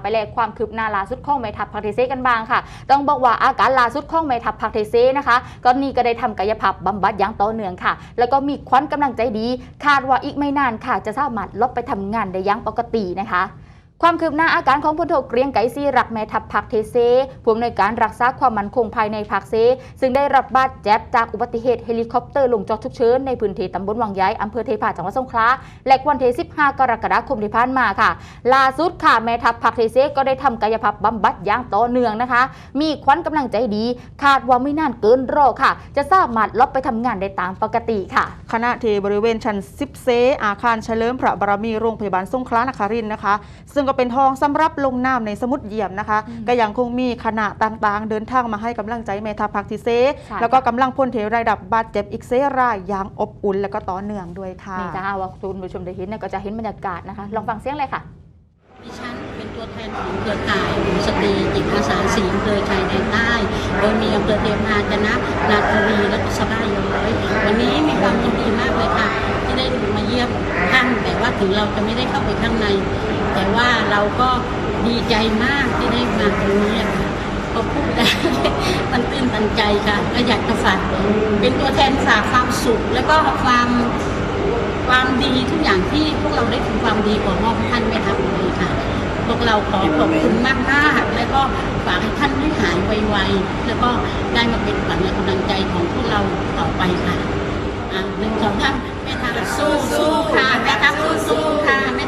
ไปแลกความคืบหน้าล่าสุดของแม่ทัพภาคเทเซกันบ้างค่ะ ต้องบอกว่าอาการล่าสุดของแม่ทัพภาคเทเซนะคะก็นี่ก็ได้ทำกายภาพบำบัดอย่างต่อเนื่องค่ะ แล้วก็มีควันกำลังใจดี คาดว่าอีกไม่นานค่ะ จะสามารถลบไปทำงานได้อย่างปกตินะคะ ความคืบหน้าอาการของพลโทเกรียงไกรซีรักแม่ทัพพักเทเซผู้อำนวยการรักษาความมั่นคงภายในพักเซ ซึ่งได้รับบาดเจ็บจากอุบัติเหตุเฮลิคอปเตอร์ลงจอดฉุกเฉินในพื้นที่ตำบลวังย้ายอำเภอเทพาจังหวัดสงขลาและวันที่15 กรกฎาคมที่ผ่านมาค่ะล่าสุดค่ะแม่ทัพพักเทเซก็ได้ทำกายภาพบำบัดอย่างต่อเนื่องนะคะ มีควันกำลังใจดี คาดว่าไม่นานเกินรอค่ะ จะสามารถลบไปทำงานได้ตามปกติค่ะขณะที่บริเวณชั้น10เซอาคารเฉลิมพระบารมีโรงพยาบาลสงขลานครินทร์นะคะ ซึ่งก็เป็นทองสำหรับลงน้ำในสมุดเยี่ยมนะคะอืมก็ยังคงมีคณะต่างๆ เดินทางมาให้กำลังใจเมทาพักทิเซใช่แล้วก็กำลังพลเทระดับบาดเจ็บอีกเซรายอย่างอบอุ่นและก็ต่อเนื่องด้วยค่ะนี่จ้าว่าคุณผู้ชมได้เห็นเนี่ยก็จะเห็นบรรยากาศนะคะ ลองฟังเสียงเลยค่ะดิฉันเป็นตัวแทนของเครือข่ายกลุ่มสตรีจิตอาสาสีอำเภอชายแดนใต้โดยมีอำเภอเทพาจนะนาทวีและก็สบายย้อยวันนี้มีความยินดีมากเลยค่ะ ที่ได้มาเยี่ยมท่านแต่ว่าถึงเราจะไม่ได้เข้าไปข้างใน แต่ว่าเราก็ดีใจมากที่ได้มาตรงนี้ค่ะก็พูดได้มันตื้นตันใจค่ะก็อยากจะฝากเป็นตัวแทนฝากความสุข แล้วก็ความความดีทุกอย่างที่พวกเราได้ทำความดีของมอบให้ท่านไม่ทำเลยค่ะ พวกเราขอขอบคุณมากมากแล้วก็ฝากให้ท่านได้หายไวๆแล้วก็ได้มาเป็นขวัญและกำลังใจของพวกเราต่อไปค่ะหนึ่งสองสามแม่ทัพสู้สู้ค่ะแม่ทัพสู้สู้ค่ะแม่ทัพสู้สู้ค่ะ